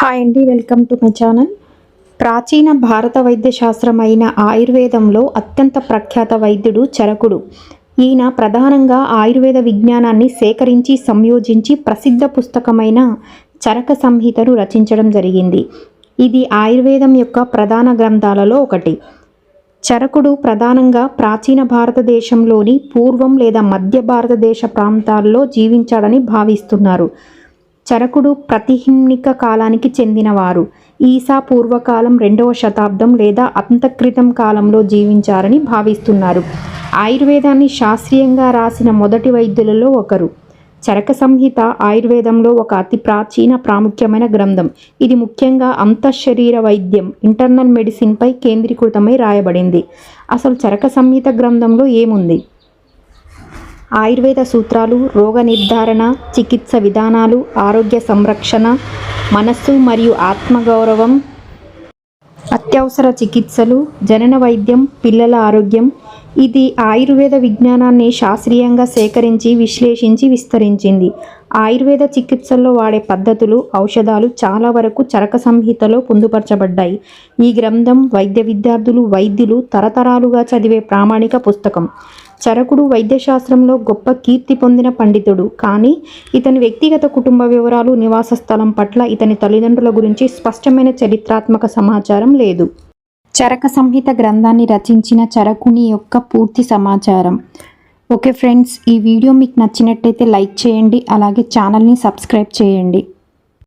Hi అండి welcome to my channel. ప్రాచీన భారత వైద్యశాస్త్రం అయిన ఆయుర్వేదంలో అత్యంత ప్రఖ్యాత వైద్యుడు చరకుడు. ఈయన ప్రధానంగా ఆయుర్వేద విజ్ఞానాన్ని సేకరించి సంయోజించి ప్రసిద్ధ పుస్తకమైన చరక సంహితను రచించడం జరిగింది. ఇది ఆయుర్వేదం యొక్క ప్రధాన గ్రంథాలలో ఒకటి. చరకుడు ప్రధానంగా ప్రాచీన భారతదేశంలోని పూర్వం లేదా మధ్య భారతదేశ ప్రాంతాల్లో జీవించాడని భావిస్తున్నారు. చరకుడు ప్రతిహిమ్నిక కాలానికి చెందినవారు. ఈసా పూర్వకాలం రెండవ శతాబ్దం లేదా అంతక్రితం కాలంలో జీవించారని భావిస్తున్నారు. ఆయుర్వేదాన్ని శాస్త్రీయంగా రాసిన మొదటి వైద్యులలో ఒకరు. చరక సంహిత ఆయుర్వేదంలో ఒక అతి ప్రాచీన ప్రాముఖ్యమైన గ్రంథం. ఇది ముఖ్యంగా అంతఃశరీర వైద్యం ఇంటర్నల్ మెడిసిన్పై కేంద్రీకృతమై రాయబడింది. అసలు చరక సంహిత గ్రంథంలో ఏముంది? ఆయుర్వేద సూత్రాలు రోగ నిర్ధారణ చికిత్స విధానాలు ఆరోగ్య సంరక్షణ మనస్సు మరియు ఆత్మగౌరవం అత్యవసర చికిత్సలు జనన వైద్యం పిల్లల ఆరోగ్యం. ఇది ఆయుర్వేద విజ్ఞానాన్ని శాస్త్రీయంగా సేకరించి విశ్లేషించి విస్తరించింది. ఆయుర్వేద చికిత్సల్లో వాడే పద్ధతులు ఔషధాలు చాలా వరకు చరక సంహితలో పొందుపరచబడ్డాయి. ఈ గ్రంథం వైద్య విద్యార్థులు వైద్యులు తరతరాలుగా చదివే ప్రామాణిక పుస్తకం. చరకుడు వైద్యశాస్త్రంలో గొప్ప కీర్తి పొందిన పండితుడు. కానీ ఇతని వ్యక్తిగత కుటుంబ వివరాలు నివాస స్థలం పట్ల ఇతని తల్లిదండ్రుల గురించి స్పష్టమైన చరిత్రాత్మక సమాచారం లేదు. చరక సంహిత గ్రంథాన్ని రచించిన చరకుని యొక్క పూర్తి సమాచారం. ఓకే ఫ్రెండ్స్ ఈ వీడియో మీకు నచ్చినట్టయితే లైక్ చేయండి అలాగే ఛానల్ని సబ్స్క్రైబ్ చేయండి.